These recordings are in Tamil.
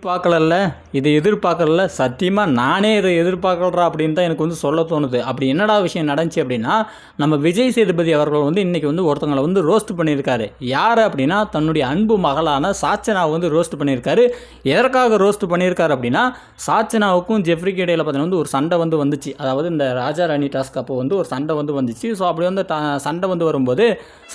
எதிர்பார்க்கலல்ல? இது எதிர்பார்க்கல சத்தியமாக நானே இதை எதிர்பார்க்கலறா அப்படின்னு தான் எனக்கு வந்து சொல்ல தோணுது. அப்படி என்னடா விஷயம் நடந்துச்சு அப்படின்னா நம்ம விஜய் சேதுபதி அவர்கள் வந்து இன்றைக்கி வந்து ஒருத்தங்களை வந்து ரோஸ்ட் பண்ணியிருக்காரு. யார் அப்படின்னா தன்னுடைய அன்பு மகளான சாச்சனாவை வந்து ரோஸ்ட் பண்ணியிருக்காரு. எதற்காக ரோஸ்ட் பண்ணியிருக்காரு அப்படின்னா சாச்சனாவுக்கும் ஜெஃப்ரிக்கு இடையில் பார்த்தீங்கன்னா வந்து ஒரு சண்டை வந்து வந்துச்சு. அதாவது இந்த ராஜா ராணி டாஸ்க் அப்போ வந்து ஒரு சண்டை வந்து வந்துச்சு. ஸோ அப்படி வந்து சண்டை வந்து வரும்போது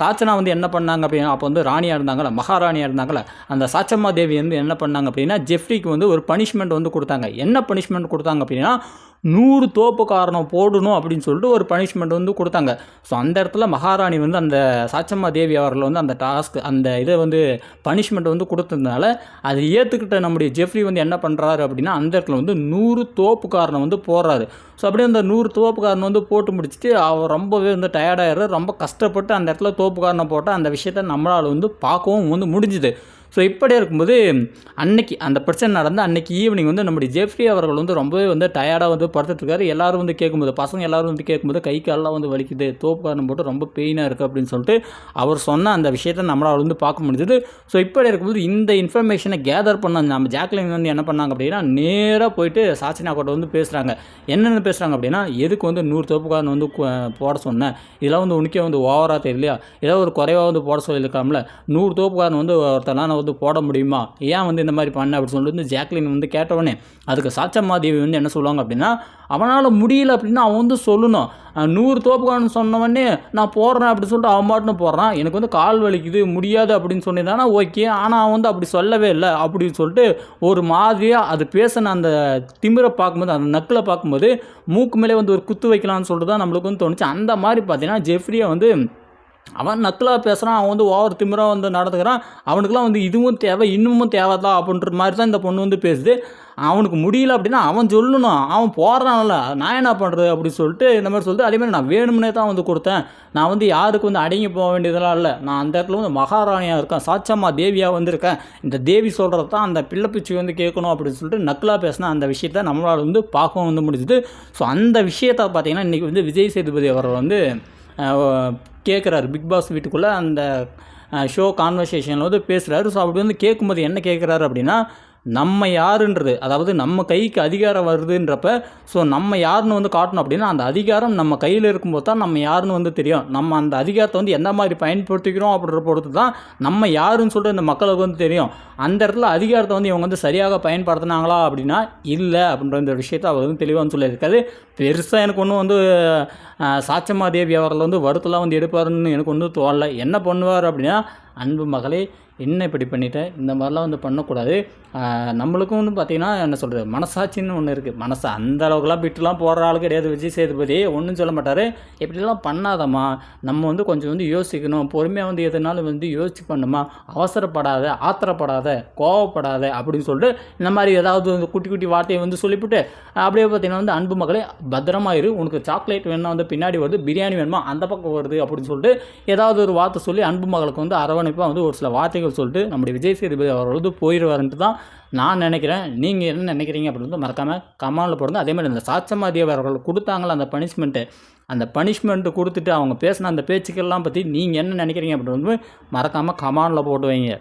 சாச்சனா வந்து என்ன பண்ணாங்க அப்படின்னா அப்போ வந்து ராணியாக இருந்தாங்களா? மகாராணியாக இருந்தாங்களா? அந்த சாச்சம்மா தேவி வந்து என்ன பண்ணாங்க அப்படின்னா ஜெஃப்ரிக்கு வந்து ஒரு பனிஷ்மெண்ட் வந்து கொடுத்தாங்க. என்ன பனிஷ்மெண்ட் கொடுத்தாங்க அப்படின்னா நூறு தோப்பு காரணம் போடணும் அப்படின்னு சொல்லிட்டு ஒரு பனிஷ்மெண்ட் வந்து கொடுத்தாங்க. ஸோ அந்த இடத்துல மகாராணி வந்து அந்த சாச்சம்மா தேவி அவர்கள் வந்து அந்த டாஸ்க் அந்த இதை வந்து பனிஷ்மெண்ட் வந்து கொடுத்ததுனால அதை ஏற்றுக்கிட்ட நம்முடைய ஜெஃப்ரி வந்து என்ன பண்ணுறாரு அப்படின்னா அந்த இடத்துல வந்து நூறு தோப்பு காரணம் வந்து போடுறாரு. ஸோ அப்படியே அந்த நூறு தோப்பு காரணம் வந்து போட்டு முடிச்சுட்டு அவர் ரொம்பவே வந்து டயர்டாயிடுறாரு ரொம்ப கஷ்டப்பட்டு அந்த இடத்துல தோப்பு காரணம் போட்டால் அந்த விஷயத்த நம்மளால் வந்து பார்க்கவும் வந்து முடிஞ்சுது. ஸோ இப்படி இருக்கும்போது அன்னைக்கு அந்த பிரச்சனை நடந்து அன்னைக்கு ஈவினிங் வந்து நம்முடைய ஜெஃப்ரி அவர்கள் வந்து ரொம்பவே வந்து டயர்டாக வந்து படுத்துட்டுருக்காரு எல்லாரும் வந்து கேட்கும்போது பசங்க எல்லாரும் வந்து கேட்கும்போது கை காலெலாம் வந்து வலிக்குது தோப்பு காரணம் போட்டு ரொம்ப பெயினாக இருக்குது அப்படின்னு சொல்லிட்டு அவர் சொன்ன அந்த விஷயத்தை நம்மளால் வந்து பார்க்க முடிஞ்சது. ஸோ இப்படி இருக்கும்போது இந்த இன்ஃபர்மேஷனை கேதர் பண்ண நம்ம ஜாக்லின் வந்து என்ன பண்ணாங்க அப்படின்னா நேராக போயிட்டு சாச்சினா கோட்டை வந்து பேசுகிறாங்க என்னென்ன பேசுகிறாங்க அப்படின்னா எதுக்கு வந்து நூறு தோப்பு காரணம் வந்து போட சொன்னேன் இதெல்லாம் வந்து உனக்கே வந்து ஓவராக தெரியலையா? ஏதோ ஒரு குறைவாக வந்து போட சொல்லியிருக்காமல? நூறு தோப்பு காரணம் வந்து ஒருத்தனால வந்து போட முடியுமா? ஏன் வந்து இந்த மாதிரி பண்ண? அப்படின்னு சொல்லிட்டு வந்து ஜாக்லின் வந்து கேட்டவொடனே அதுக்கு சாச்சம்மா தேவி வந்து என்ன சொல்லுவாங்க அப்படின்னா அவனால் முடியல அப்படின்னா அவன் வந்து சொல்லணும். நூறு தோப்புக்கான்னு சொன்னவொடனே நான் போடுறேன் அப்படின்னு சொல்லிட்டு அவன் பாட்டுன்னு போடுறான். எனக்கு வந்து கால் வலிக்குது முடியாது அப்படின்னு சொன்னிருந்தானா ஓகே. ஆனால் அவன் வந்து அப்படி சொல்லவே இல்லை. அப்படின்னு சொல்லிட்டு ஒரு மாதிரியாக அது பேசின அந்த திமிரை பார்க்கும்போது அந்த நக்கில் பார்க்கும்போது மூக்கு மேலே வந்து ஒரு குத்து வைக்கலாம்னு சொல்லிட்டு தான் நம்மளுக்கு வந்து தோணுச்சு. அந்த மாதிரி பார்த்தீங்கன்னா ஜெஃப்ரியை வந்து அவன் நக்கலாக பேசுகிறான் அவன் வந்து ஓவர் திமிராக வந்து நடந்துக்கிறான். அவனுக்குலாம் வந்து இதுவும் தேவை இன்னமும் தேவைதான் அப்படின்ற மாதிரி தான் இந்த பொண்ணு வந்து பேசுது. அவனுக்கு முடியல அப்படின்னா அவன் சொல்லணும் அவன் போடுறான்ல நான் என்ன பண்ணுறது அப்படின்னு சொல்லிட்டு இந்த மாதிரி சொல்லிட்டு அதேமாதிரி நான் வேணும்னே தான் வந்து கொடுத்தேன். நான் வந்து யாருக்கு வந்து அடங்கி போக வேண்டியதெல்லாம் இல்லை. நான் அந்த இடத்துல வந்து மகாராணியாக இருக்கேன் சாச்சம்மா தேவியாக வந்திருக்கேன். இந்த தேவி சொல்கிறது தான் அந்த பிள்ளைப்பிச்சி வந்து கேட்கணும் அப்படின்னு சொல்லிட்டு நக்கலாக பேசினா அந்த விஷயத்த நம்மளால் வந்து பார்க்கவும் வந்து முடிஞ்சுது. ஸோ அந்த விஷயத்தை பார்த்தீங்கன்னா இன்றைக்கி வந்து விஜய் சேதுபதி அவர்கள் வந்து கேட்குறாரு பிக் பாஸ் வீட்டுக்குள்ளே அந்த ஷோ கான்வர்சேஷனில் வந்து பேசுகிறாரு ஸோ அப்படி வந்து கேட்கும்போது என்ன கேட்குறாரு அப்படின்னா நம்ம யாருன்றது அதாவது நம்ம கைக்கு அதிகாரம் வருதுன்றப்ப ஸோ நம்ம யாருன்னு வந்து காட்டணும் அப்படின்னா அந்த அதிகாரம் நம்ம கையில் இருக்கும்போது தான் நம்ம யாருன்னு வந்து தெரியும். நம்ம அந்த அதிகாரத்தை வந்து எந்த மாதிரி பயன்படுத்திக்கிறோம் அப்படின்ற பொறுத்து தான் நம்ம யாருன்னு சொல்லிட்டு இந்த மக்களுக்கு வந்து தெரியும். அந்த இடத்துல அதிகாரத்தை வந்து இவங்க வந்து சரியாக பயன்படுத்தினாங்களா அப்படின்னா இல்லை அப்படின்ற இந்த விஷயத்தை அவர் வந்து தெளிவாக சொல்லியிருக்காரு. பெருசாக எனக்கு ஒன்றும் வந்து சாச்சம்மா தேவி அவர்கள் வந்து வருத்தலாம் வந்து எடுப்பாருன்னு எனக்கு ஒன்றும் தோணலை. என்ன பண்ணுவார் அப்படின்னா அன்பு மகளே என்ன இப்படி பண்ணிட்டேன் இந்த மாதிரிலாம் வந்து பண்ணக்கூடாது. நம்மளுக்கும் வந்து பார்த்திங்கன்னா என்ன சொல்கிறது மனசாட்சின்னு ஒன்று இருக்குது மனசு அந்த அளவுக்குலாம் பிட்டுலாம் போடுற ஆள் கிடையாது. விஜய் சேதுபதி ஒன்றும் சொல்ல மாட்டார். இப்படிலாம் பண்ணாதம்மா. நம்ம வந்து கொஞ்சம் வந்து யோசிக்கணும். பொறுமையாக வந்து எதுனாலும் வந்து யோசிச்சு பண்ணுமா அவசரப்படாத ஆத்திரப்படாத கோவப்படாத அப்படின்னு சொல்லிட்டு இந்த மாதிரி ஏதாவது வந்து குட்டி குட்டி வார்த்தையை வந்து சொல்லிவிட்டு அப்படியே பார்த்திங்கன்னா வந்து அன்பு மகளே பத்திரமாயிரு உனக்கு சாக்லேட் வேணும்னா வந்து பின்னாடி வருது பிரியாணி வேணுமா அந்த பக்கம் வருது அப்படின்னு சொல்லிட்டு ஏதாவது ஒரு வார்த்தை சொல்லி அன்பு மகளுக்கு வந்து அரவணைப்பாக வந்து ஒரு சில வார்த்தைகள் சொல்லிட்டு நம்முடைய விஜய் சேதுபதி அவர் வந்து போயிடுவாருன்ட்டு தான் நான் நினைக்கிறேன். நீங்கள் என்ன நினைக்கிறீங்க அப்படின்னு மறக்காமல் கமாலில் போடுறது அதே மாதிரி அந்த சாட்சமாதி அவர்கள் கொடுத்தாங்களா அந்த பனிஷ்மெண்ட்டு அந்த பனிஷ்மெண்ட்டு கொடுத்துட்டு அவங்க பேசின அந்த பேச்சுக்கள்லாம் பற்றி நீங்கள் என்ன நினைக்கிறீங்க அப்படின்னு மறக்காமல் கமானில் போட்டு வைங்க.